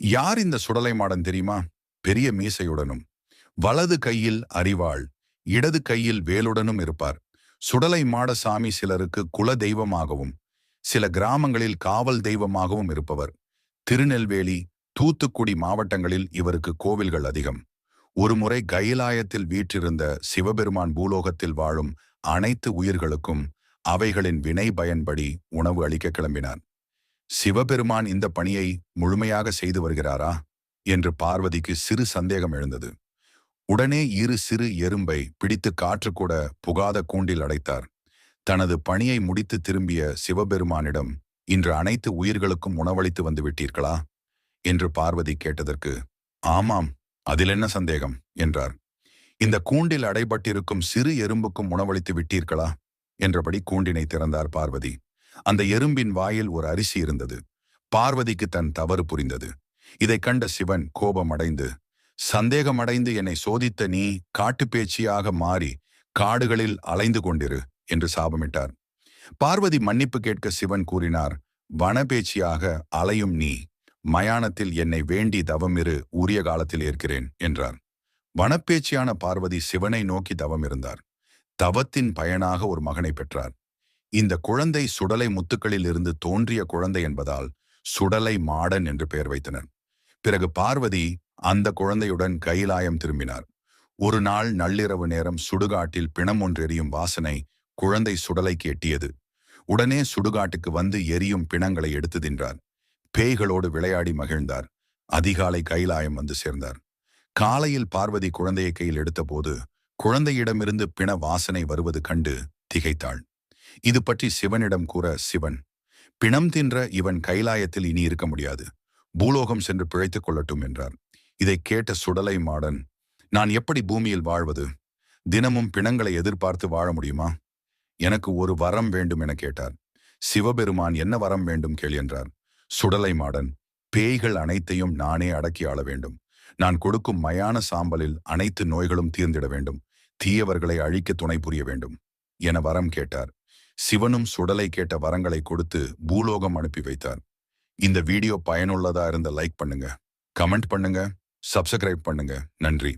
யார் இந்த சுடலை மாடன் தெரியுமா? பெரிய மீசையுடனும் வலது கையில் அறிவாள் இடது கையில் வேலுடனும் இருப்பார். சுடலை மாடசாமி சிலருக்கு குல தெய்வமாகவும் சில கிராமங்களில் காவல் தெய்வமாகவும் இருப்பவர். திருநெல்வேலி தூத்துக்குடி மாவட்டங்களில் இவருக்கு கோவில்கள் அதிகம். ஒருமுறை கைலாயத்தில் வீற்றிருந்த சிவபெருமான் பூலோகத்தில் வாழும் அனைத்து உயிர்களுக்கும் அவைகளின் வினை பயன்படி உணவு அளிக்க கிளம்பினார். சிவபெருமான் இந்த பணியை முழுமையாக செய்து வருகிறாரா? என்று பார்வதிக்கு சிறு சந்தேகம் எழுந்தது. உடனே இரு சிறு எறும்பை பிடித்து காற்று கூட புகாத கூண்டில் அடைத்தார். தனது பணியை முடித்து திரும்பிய சிவபெருமானிடம் இன்று அனைத்து உயிர்களுக்கும் உணவளித்து வந்து விட்டீர்களா? என்று பார்வதி கேட்டதற்கு ஆமாம் அதில் என்ன சந்தேகம்? என்றார். இந்த கூண்டில் அடைபட்டிருக்கும் சிறு எறும்புக்கும் உணவளித்து விட்டீர்களா? என்றபடி கூண்டினை திறந்தார் பார்வதி. அந்த எறும்பின் வாயில் ஒரு அரிசி இருந்தது. பார்வதிக்கு தன் தவறு புரிந்தது. இதை கண்ட சிவன் கோபமடைந்து சந்தேகமடைந்து என்னை சோதித்த நீ காட்டுப்பேச்சியாக மாறி காடுகளில் அலைந்து கொண்டிரு என்று சாபமிட்டார். பார்வதி மன்னிப்பு கேட்க சிவன் கூறினார் வனபேச்சியாக அலையும் நீ மயானத்தில் என்னை வேண்டி தவமிரு உரிய காலத்தில் ஏற்கிறேன் என்றார். வனப்பேச்சியான பார்வதி சிவனை நோக்கி தவம் இருந்தார். தவத்தின் பயனாக ஒரு மகனை பெற்றார். இந்த குழந்தை சுடலை முத்துக்களில் இருந்து தோன்றிய குழந்தை என்பதால் சுடலை மாடன் என்று பெயர் வைத்தனர். பிறகு பார்வதி அந்த குழந்தையுடன் கைலாயம் திரும்பினார். ஒரு நாள் நள்ளிரவு நேரம் சுடுகாட்டில் பிணம் ஒன்றெறியும் வாசனை குழந்தை சுடலைக்கு எட்டியது உடனே சுடுகாட்டுக்கு வந்து எரியும் பிணங்களை எடுத்து தின்றார். பேய்களோடு விளையாடி மகிழ்ந்தார். அதிகாலை கைலாயம் வந்து சேர்ந்தார். காலையில் பார்வதி குழந்தையை கையில் எடுத்தபோது குழந்தையிடமிருந்து பிண வாசனை வருவது கண்டு திகைத்தாள். இது பற்றி சிவனிடம் கூற சிவன் பிணம் தின்ற இவன் கைலாயத்தில் இனி இருக்க முடியாது. பூலோகம் சென்று பிழைத்துக் கொள்ளட்டும் என்றார். இதை கேட்ட சுடலை மாடன் நான் எப்படி பூமியில் வாழ்வது? தினமும் பிணங்களை எதிர்பார்த்து வாழ முடியுமா? எனக்கு ஒரு வரம் வேண்டும் என கேட்டார். சிவபெருமான் என்ன வரம் வேண்டும் கேள் என்றார். சுடலை மாடன் பேய்கள் அனைத்தையும் நானே அடக்கி ஆள வேண்டும். நான் கொடுக்கும் மயான சாம்பலில் அனைத்து நோய்களும் தீர்ந்திட வேண்டும். தீயவர்களை அழிக்க துணை புரிய வேண்டும் என வரம் கேட்டார். சிவனும் சுடலை கேட்ட வரங்களை கொடுத்து பூலோகம் அனுப்பி வைத்தார். இந்த வீடியோ பயனுள்ளதா இருந்த லைக் பண்ணுங்க கமெண்ட் பண்ணுங்க சப்ஸ்கிரைப் பண்ணுங்க. நன்றி.